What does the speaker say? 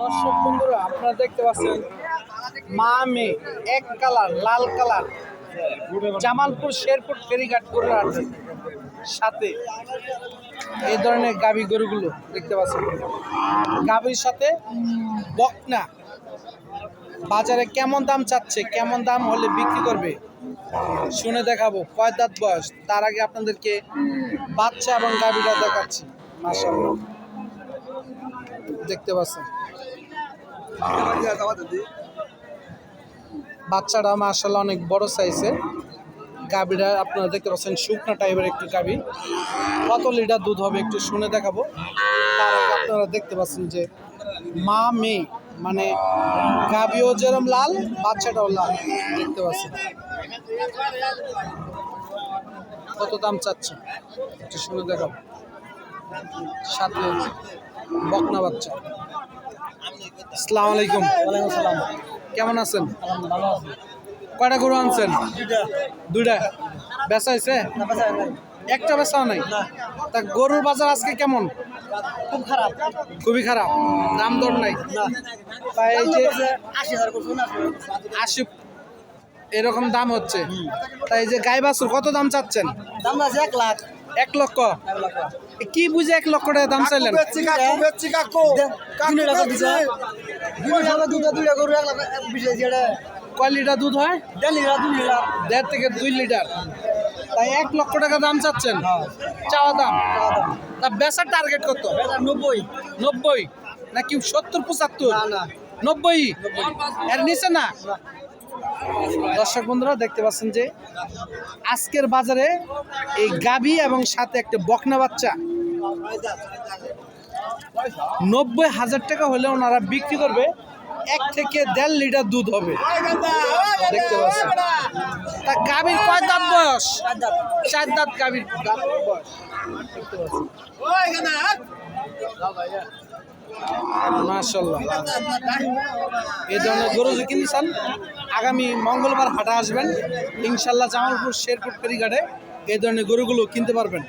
দর্শক বন্ধুরা, আপনারা দেখতে পাচ্ছেন মা মেয়ে, এক কালার, লাল কালার। জামালপুর শেরপুর ফেরিঘাট করে আছে সাথে এই ধরনের গাভী গরুগুলো দেখতে পাচ্ছেন। গাভীর সাথে বকনা। বাজারে কেমন দাম চাচ্ছে, কেমন দাম হলে বিক্রি করবে, শুনে দেখাবো। কয় দাঁত বয়স? তার আগে আপনাদেরকে বাচ্চা এবং গাভীরা দেখাচ্ছি। মাসাল্লাহ দেখতে পাচ্ছেন। বাচ্চাটা মার্শাল্লাহ অনেক বড় সাইজের গাভীরা আপনারা দেখতে পাচ্ছেন, শুকনা টাইপের একটি গাভী। কত লিটার দুধ হবে একটু শুনে দেখাবো। আপনারা দেখতে পাচ্ছেন যে মা, মেয়ে মানে গাভীও যেরম লাল, বাচ্চাটাও লাল। দেখতে পাচ্ছেন। কত দাম চাচ্ছে একটু শুনে দেখাবো। সাথে বকনা বাচ্চা। আসসালামু আলাইকুম ওয়ালাইকুম সালাম কেমন আছেন? ভালো আছি। কয়টা গরু আনছেন? দুইটা। বেচা হয়েছে? একটা বেচাও নাই? তা গরুর বাজার আজকে কেমন? খুব খারাপ। খুবই খারাপ। দাম দর নাই? তাই এই যে আশি এরকম দাম হচ্ছে। তাই এই যে গাই বাছুর কত দাম চাচ্ছেন? দাম আছে এক লাখ। এক লক্ষ। এক কি বুঝে এক লক্ষ টাকা দাম চাইলেন? কয় লিটার দুধ হয়? দেড় থেকে দুই লিটার। তাই এক লক্ষ টাকা দাম চাচ্ছেন? হ্যাঁ। চাওয়া দাম? তা বেচার টার্গেট কত? নব্বই। নব্বই? নাকি সত্তর পঁচাত্তর? না না। নব্বই? এর নিচে না। দর্শক বন্ধুরা, দেখতে পাচ্ছেন যে আজকের বাজারে এই গাভী এবং সাথে একটা বকনা বাচ্চা। নব্বই হাজার টাকা হলে ওনারা বিক্রি করবে। এক থেকে দেড় লিটার দুধ হবে। দেখতে পাচ্ছেন। তা গাভীর কয় দাঁত বয়স? চার দাঁত গাভীর বয়স। মাশাল্লাহ এই ধরনের গরু যদি আগামী মঙ্গলবার হাটে আসবেন। ইনশাল্লাহ জামালপুর শেরপুর ফেরিঘাটে এই ধরনের গরুগুলো কিনতে পারবেন।